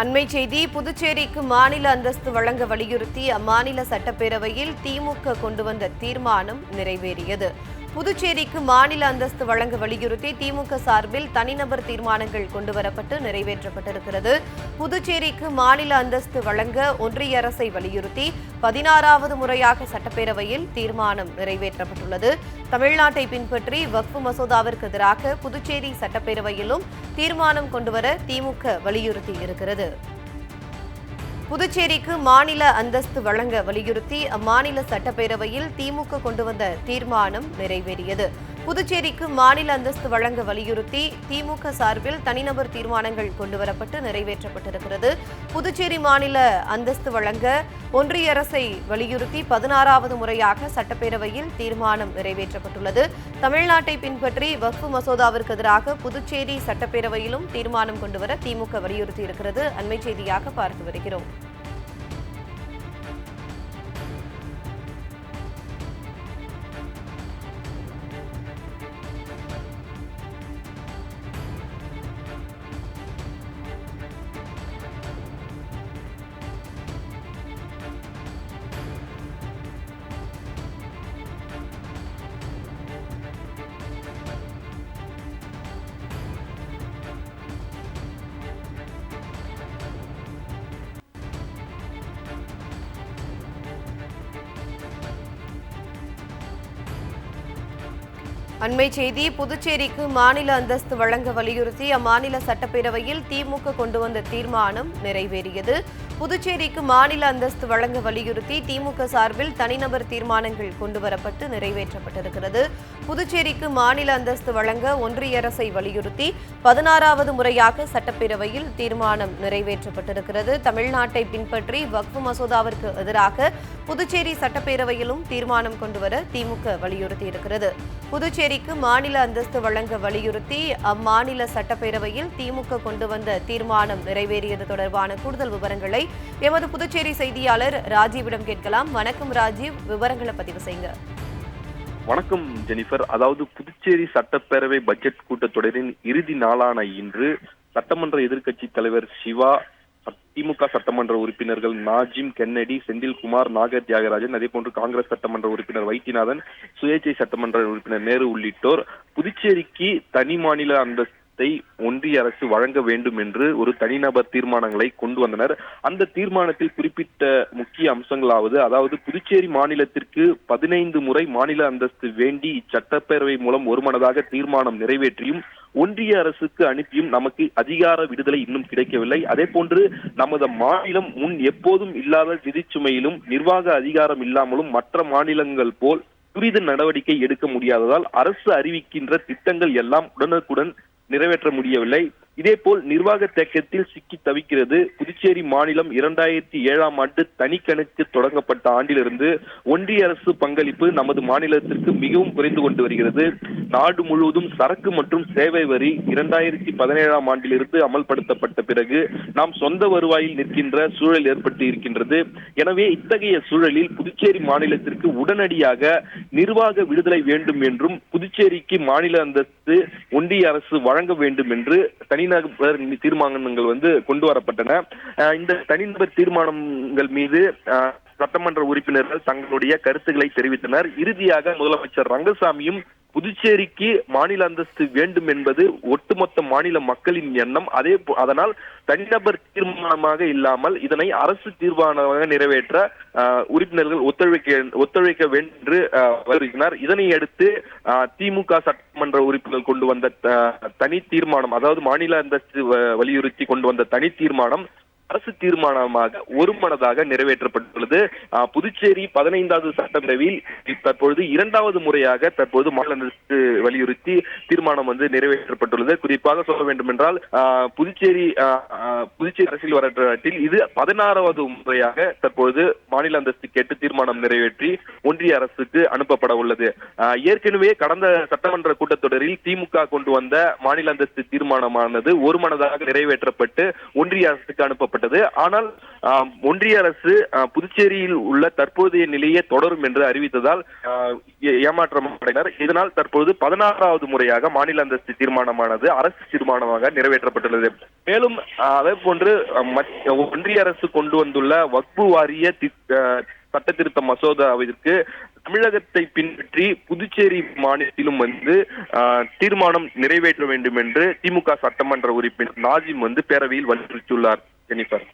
அண்மை செய்தி புதுச்சேரிக்கு மாநில அந்தஸ்து வழங்க வலியுறுத்தி அம்மாநில சட்டப்பேரவையில் திமுக கொண்டு வந்த தீர்மானம் நிறைவேறியது. புதுச்சேரிக்கு மாநில அந்தஸ்து வழங்க வலியுறுத்தி திமுக சார்பில் தனிநபர் தீர்மானங்கள் கொண்டுவரப்பட்டு நிறைவேற்றப்பட்டிருக்கிறது. புதுச்சேரிக்கு மாநில அந்தஸ்து வழங்க ஒன்றிய அரசை வலியுறுத்தி பதினாறாவது முறையாக சட்டப்பேரவையில் தீர்மானம் நிறைவேற்றப்பட்டுள்ளது. தமிழ்நாட்டை பின்பற்றி வக்ஃபு மசோதாவிற்கு எதிராக புதுச்சேரி சட்டப்பேரவையிலும் தீர்மானம் கொண்டுவர திமுக வலியுறுத்தி இருக்கிறது. புதுச்சேரிக்கு மாநில அந்தஸ்து வழங்க வலியுறுத்தி அம்மாநில சட்டப்பேரவையில் திமுக கொண்டு வந்த தீர்மானம் நிறைவேறியது. புதுச்சேரிக்கு மாநில அந்தஸ்து வழங்க வலியுறுத்தி திமுக சார்பில் தனிநபர் தீர்மானங்கள் கொண்டுவரப்பட்டு நிறைவேற்றப்பட்டிருக்கிறது. புதுச்சேரி மாநில அந்தஸ்து வழங்க ஒன்றிய அரசை வலியுறுத்தி பதினாறாவது முறையாக சட்டப்பேரவையில் தீர்மானம் நிறைவேற்றப்பட்டுள்ளது. தமிழ்நாட்டை பின்பற்றி வக்ஃபு மசோதாவிற்கு எதிராக புதுச்சேரி சட்டப்பேரவையிலும் தீர்மானம் கொண்டுவர திமுக வலியுறுத்தி இருக்கிறது அண்மை செய்தியாக பார்த்து வருகிறோம். அண்மை செய்தி புதுச்சேரிக்கு மாநில அந்தஸ்து வழங்க வலியுறுத்தி அம்மாநில சட்டப்பேரவையில் திமுக கொண்டு வந்த தீர்மானம் நிறைவேறியது. புதுச்சேரிக்கு மாநில அந்தஸ்து வழங்க வலியுறுத்தி திமுக சார்பில் தனிநபர் தீர்மானங்கள் கொண்டுவரப்பட்டு நிறைவேற்றப்பட்டிருக்கிறது. புதுச்சேரிக்கு மாநில அந்தஸ்து வழங்க ஒன்றிய அரசை வலியுறுத்தி பதினாறாவது முறையாக சட்டப்பேரவையில் தீர்மானம் நிறைவேற்றப்பட்டிருக்கிறது. தமிழ்நாட்டை பின்பற்றி வக்ஃபு மசோதாவிற்கு எதிராக புதுச்சேரி சட்டப்பேரவையிலும் தீர்மானம் கொண்டுவர திமுக வலியுறுத்தி இருக்கிறது புதுச்சேரிக்கு மாநில அந்தஸ்து வழங்க வலியுறுத்தி அம்மாநில சட்டப்பேரவையில் திமுக கொண்டு வந்த தீர்மானம் நிறைவேறியது தொடர்பான கூடுதல் விவரங்களை எமது புதுச்சேரி செய்தியாளர் ராஜீவிடம் கேட்கலாம். வணக்கம் ராஜீவ். விவரங்களை பதிவு செய்யுங்க. வணக்கம் ஜெனிஃபர். அதாவது புதுச்சேரி சட்டப்பேரவை பட்ஜெட் கூட்டத்தொடரின் இறுதி நாளான இன்று சட்டமன்ற எதிர்க்கட்சி தலைவர் சிவா திமுக சட்டமன்ற உறுப்பினர்கள் நாஜிம் கென்னடி செந்தில்குமார் நாகர் தியாகராஜன் அதே போன்று காங்கிரஸ் சட்டமன்ற உறுப்பினர் வைத்தியநாதன் சுயேட்சை சட்டமன்ற உறுப்பினர் நேரு உள்ளிட்டோர் புதுச்சேரிக்கு தனி மாநில அந்தஸ்து ஒன்றிய அரசு வழங்க வேண்டும் என்று ஒரு தனிநபர் தீர்மானங்களை கொண்டு வந்தனர். அந்த தீர்மானத்தில் குறிப்பிட்ட முக்கிய அம்சங்களாவது அதாவது புதுச்சேரி மாநிலத்திற்கு பதினைந்து முறை மாநில அந்தஸ்து வேண்டி இச்சட்டப்பேரவை மூலம் ஒருமனதாக தீர்மானம் நிறைவேற்றியும் ஒன்றிய அரசுக்கு அனுப்பியும் நமக்கு அதிகார விடுதலை இன்னும் கிடைக்கவில்லை. அதே போன்று நமது மாநிலம் முன் எப்போதும் இல்லாத விதிச்சுமையிலும் நிர்வாக அதிகாரம் இல்லாமலும் மற்ற மாநிலங்கள் போல் துரித நடவடிக்கை எடுக்க முடியாததால் அரசு அறிவிக்கின்ற திட்டங்கள் எல்லாம் உடனுக்குடன் நிறைவேற்ற முடியவில்லை. இதேபோல் நிர்வாக தேக்கத்தில் சிக்கி தவிக்கிறது. புதுச்சேரி மாநிலம் இரண்டாயிரத்தி ஏழாம் ஆண்டு தனி கணக்கு தொடங்கப்பட்ட ஆண்டிலிருந்து ஒன்றிய அரசு பங்களிப்பு நமது மாநிலத்திற்கு மிகவும் குறைந்து கொண்டு வருகிறது. நாடு முழுவதும் சரக்கு மற்றும் சேவை வரி இரண்டாயிரத்தி பதினேழாம் ஆண்டிலிருந்து அமல்படுத்தப்பட்ட பிறகு நாம் சொந்த வருவாயில் நிற்கின்ற சூழல் ஏற்பட்டு இருக்கின்றது. எனவே இத்தகைய சூழலில் புதுச்சேரி மாநிலத்திற்கு உடனடியாக நிர்வாக விடுதலை வேண்டும் என்றும் புதுச்சேரிக்கு மாநில அந்தஸ்து ஒன்றிய அரசு வழங்க வேண்டும் என்று தனிநபர் தீர்மானங்கள் வந்து கொண்டு வரப்பட்டன. அஹ் இந்த தனிநபர் தீர்மானங்கள் மீது சட்டமன்ற உறுப்பினர்கள் தங்களுடைய கருத்துக்களை தெரிவித்தனர். இறுதியாக முதலமைச்சர் ரங்கசாமியும் புதுச்சேரிக்கு மாநில அந்தஸ்து வேண்டும் என்பது ஒட்டுமொத்த மாநில மக்களின் எண்ணம். அதே அதனால் தனிநபர் தீர்மானமாக இல்லாமல் இதனை அரசு தீர்மானமாக நிறைவேற்ற உறுப்பினர்கள் ஒத்துழைக்க ஒத்துழைக்க வேண்டும் என்று வலியுறுத்தினார் இதனை அடுத்து அஹ், திமுக சட்டமன்ற உறுப்பினர் கொண்டு வந்த அஹ், தனி தீர்மானம் அதாவது மாநில அந்தஸ்து வ- வலியுறுத்தி கொண்டு வந்த தனி தீர்மானம் அரசு தீர்மானமாக ஒருமனதாக நிறைவேற்றப்பட்டுள்ளது. புதுச்சேரி பதினைந்தாவது சட்டப்பேரவையில் தற்பொழுது இரண்டாவது முறையாக தற்போது மாநில வலியுறுத்தி தீர்மானம் வந்து நிறைவேற்றப்பட்டுள்ளது. குறிப்பாக சொல்ல வேண்டும் என்றால் புதுச்சேரி புதுச்சேரி அரசியல் வரலாற்றில் இது பதினாறாவது முறையாக தற்பொழுது மாநில அந்தஸ்து கேட்டு தீர்மானம் நிறைவேற்றி ஒன்றிய அரசுக்கு அனுப்பப்பட உள்ளது. ஏற்கனவே கடந்த சட்டமன்ற கூட்டத்தொடரில் திமுக கொண்டு வந்த மாநில அந்தஸ்து தீர்மானமானது ஒருமனதாக நிறைவேற்றப்பட்டு ஒன்றிய அரசுக்கு அனுப்பப்பட்டது. நிறைவேற்றப்பட்டது ஆனால் ஒன்றிய அரசு புதுச்சேரியில் உள்ள தற்போதைய நிலையே தொடரும் என்று அறிவித்ததால் ஏமாற்றம் அடைந்தனர் இதனால் தற்போது பதினாறாவது முறையாக மாநில அந்தஸ்து தீர்மானமானது அரசு தீர்மானமாக நிறைவேற்றப்பட்டுள்ளது. மேலும் அதே போன்று ஒன்றிய அரசு கொண்டு வந்துள்ள வக்பு வாரிய சட்ட திருத்த மசோதாவிற்கு தமிழகத்தை பின்பற்றி புதுச்சேரி மாநிலத்திலும் வந்து தீர்மானம் நிறைவேற்ற வேண்டும் என்று திமுக சட்டமன்ற உறுப்பினர் நாஜிம் வந்து பேரவையில் வலியுறுத்தியுள்ளார். ஜெனிஃபர்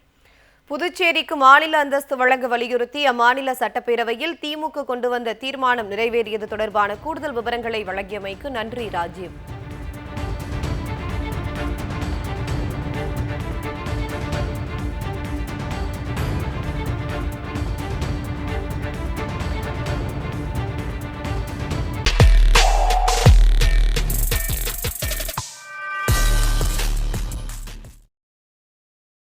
புதுச்சேரிக்கு மாநில அந்தஸ்து வழங்க வலியுறுத்தி அம்மாநில சட்டப்பேரவையில் திமுக கொண்டு வந்த தீர்மானம் நிறைவேறியது தொடர்பான கூடுதல் விவரங்களை வழங்கியமைக்கு நன்றி ராஜீவ்.